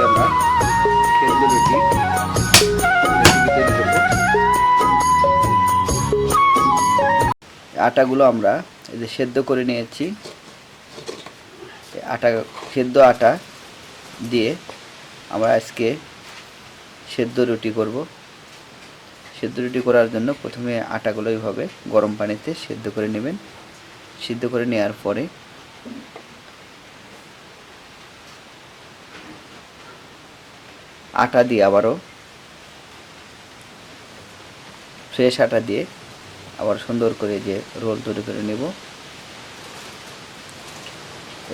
আমরা আটাগুলো আমরা এই যে সেদ্ধ করে নিয়েছি। আটা, সেদ্ধ আটা দিয়ে আমরা আজকে সেদ্ধ রুটি করব। সেদ্ধ রুটি করার জন্য প্রথমে আটাগুলো এইভাবে গরম পানিতে সেদ্ধ করে নেবেন। সিদ্ধ করে নেওয়ার পরে আটা দিয়ে আবারও, ফ্রেশ আটা দিয়ে আবার সুন্দর করে যে রোল তৈরি করে নেব।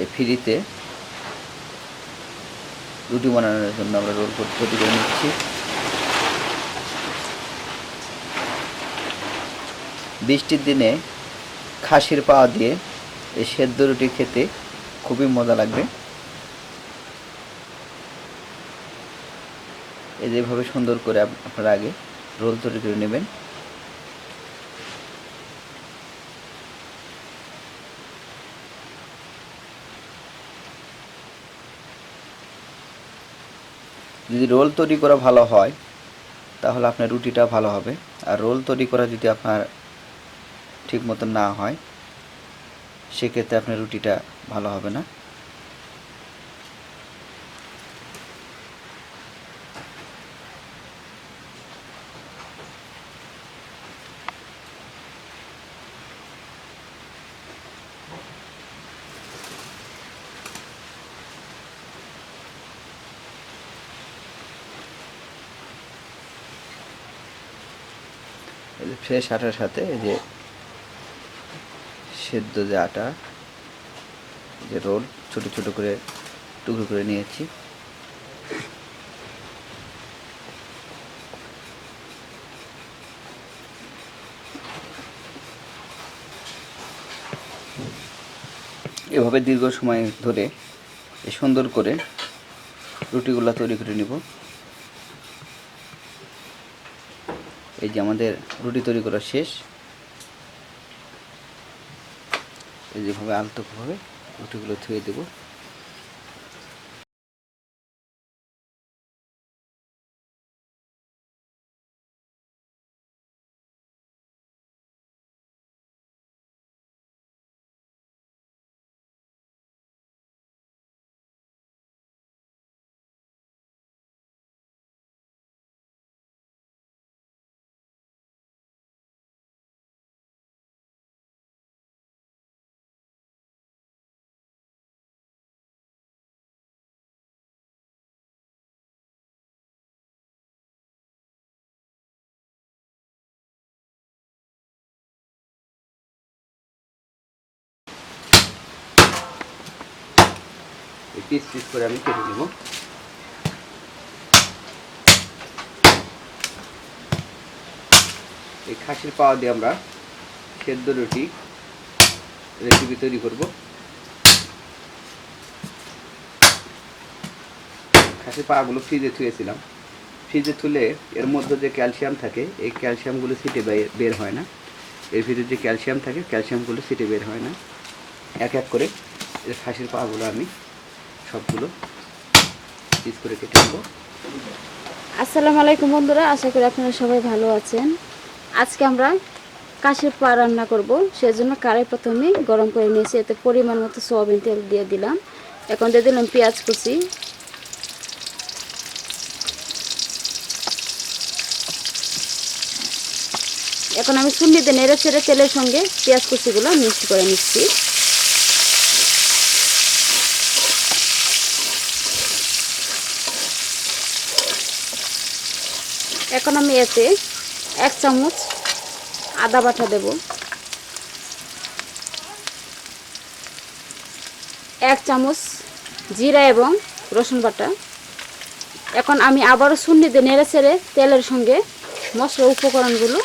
এই ফ্রিতে রুটি বানানোর জন্য আমরা রোল তৈরি করে নিচ্ছি। বৃষ্টির দিনে খাসির পাওয়া দিয়ে এই সেদ্ধ রুটি খেতে খুবই মজা লাগবে। এই যেভাবে সুন্দর করে আপ- আপনারা আগে রোল তৈরি করে নেবেন। যদি রোল তৈরি করা ভালো হয়, তাহলে আপনার রুটিটা ভালো হবে। আর রোল তৈরি করা যদি আপনার ঠিক মতন না হয়, সেক্ষেত্রে আপনার রুটিটা ভালো হবে না। ফ্রেশ আটার সাথে এই যে সেদ্ধ যে আটা যে রোল, ছোট ছোট করে টুকরো করে নিয়েছি। এভাবে দীর্ঘ সময় ধরে সুন্দর করে রুটিগুলো তৈরি করে নিব। এই যে আমাদের রুটি তৈরি করা শেষ। এই যেভাবে আলতোভাবে রুটিগুলো থুয়ে দেব। পিস পিস করে আমি কেটে নেব। এই খাসির পাওয়া দিয়ে আমরা সেদ্ধ রুটি রেসিপি তৈরি করব। খাসির পাগুলো ফ্রিজে থুয়েছিলাম। ফ্রিজে তুলে এর মধ্যে যে ক্যালসিয়াম থাকে, এই ক্যালসিয়ামগুলো সিটে বের হয় না। এর ভিতরে যে ক্যালসিয়াম থাকে ক্যালসিয়ামগুলো সিটে বের হয় না। এক এক করে এই খাসির পাগুলো আমি সবগুলো পিস করে কেটে নেব। আসসালামু আলাইকুম বন্ধুরা, আশা করি আপনারা সবাই ভালো আছেন। আজকে আমরা কাশের পা রান্না করব, সেজন্য কড়াই প্রথমে গরম করে নিয়েছি, এতে পরিমাণ মতো সোয়াবিন তেল দিয়ে দিলাম। এখন দিয়ে দিলাম পেঁয়াজ কুচি। এখন আমি সুন্নিতে নেড়ে ছেড়ে তেলের সঙ্গে পেঁয়াজ কুচিগুলো মিক্স করে নিচ্ছি। এখন আমি এতে এক চামচ আদা বাটা দেব। এক চামচ জিরা এবং রসুন বাটা। এখন আমি আবারও সুন্নিতে নেড়ে ছেড়ে তেলের সঙ্গে মশলা উপকরণগুলো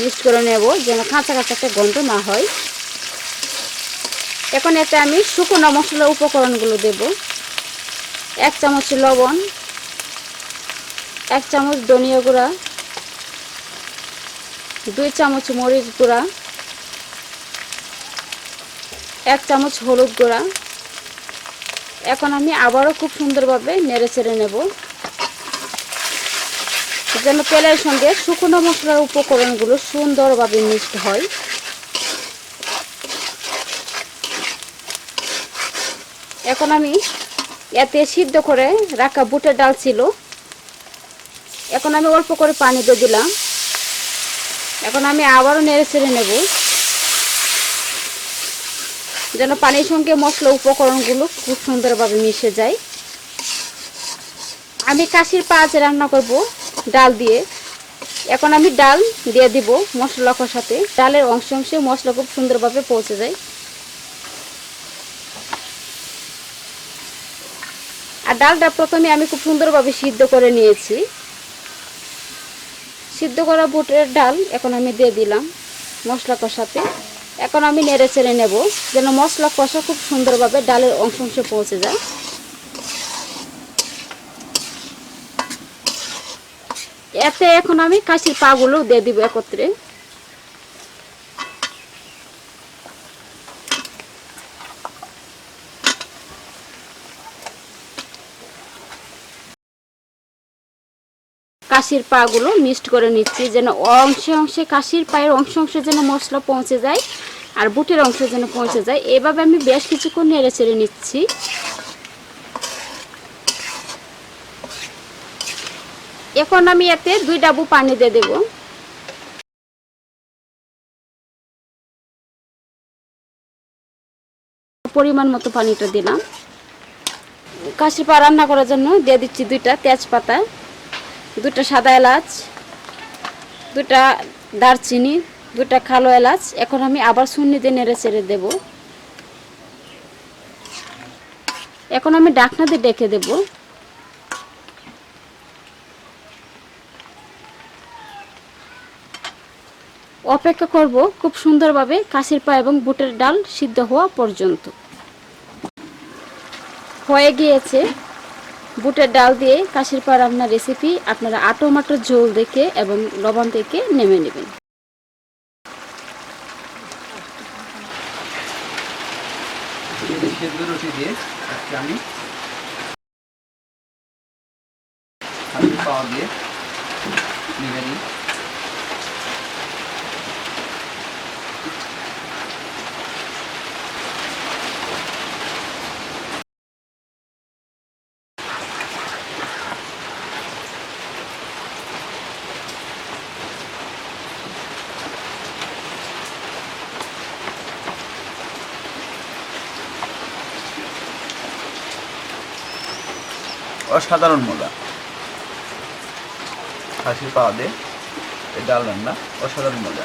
মিক্স করে নেব যেন কাঁচা কাঁচা একটা গন্ধ না হয়। এখন এতে আমি শুকনো মশলা উপকরণগুলো দেব। এক চামচ লবণ এক চামচ ধনিয়া গুঁড়া, দুই চামচ মরিচ গুঁড়া, এক চামচ হলুদ গুঁড়া। এখন আমি আবারও খুব সুন্দরভাবে নেড়ে চেড়ে নেব। যেন তেলের সঙ্গে শুকনো মশলার উপকরণগুলো সুন্দরভাবে মিক্সড হয়। এখন আমি এতে সিদ্ধ করে রাখা বুটের ডাল ছিল এখন আমি অল্প করে পানি দিয়ে দিলাম। এখন আমি আবারও নেড়ে চেড়ে নেব। যেন পানির সঙ্গে মশলা উপকরণগুলো খুব সুন্দরভাবে মিশে যায়। আমি কাশির পাঁচ রান্না করব ডাল দিয়ে। এখন আমি ডাল দিয়ে দিব মশলা কষাতে ডালের অংশ অংশে মশলা খুব সুন্দরভাবে পৌঁছে যায়। আর ডালটা প্রথমে আমি খুব সুন্দরভাবে সিদ্ধ করে নিয়েছি। সিদ্ধ করা বুটের ডাল এখন আমি দিয়ে দিলাম মশলা কষাতে। এখন আমি নেড়ে চেড়ে নেব যেন মশলা কষা খুব সুন্দরভাবে ডালের অংশ অংশে পৌঁছে যায়। এতে এখন আমি কাশির পাগুলো দিয়ে দিব একত্রে। কাশির পাগুলো মিক্সড করে নিচ্ছি, যেন অংশে অংশে কাশির পায়ের অংশ অংশে যেন মশলা পৌঁছে যায় আর বুটের অংশে যেন পৌঁছে যায়। এভাবে আমি বেশ কিছুক্ষণ নেড়ে চেড়ে নিচ্ছি। এখন আমি এতে দুই ডাবু পানি দিয়ে দেব। পরিমাণ মতো পানিটা দিলাম। কাশির পা রান্না করার জন্য দিয়ে দিচ্ছি দুইটা তেজপাতা। দুটা সাদা এলাচ, দুটা দারচিনি, দুটা কালো এলাচ। এখন আমি আবার সুন্নি দিয়ে নেড়ে চেড়ে দেব। এখন আমি ডাকনা দিয়ে ডেকে দেব। অপেক্ষা করব খুব সুন্দরভাবে কাশির পা এবং বুটের ডাল সিদ্ধ হওয়া পর্যন্ত। হয়ে গিয়েছে। বুটের ডাল দিয়ে কাশির পর আপনার রেসিপি আপনারা আটো মাটো ঝোল দেখে এবং লবণ থেকে নেমে নেবেন। আমি পাওয়া দিয়ে নিয়ে অসাধারণ মজা। খাসির পাওয়া দিয়ে ডাল রান্না অসাধারণ মজা।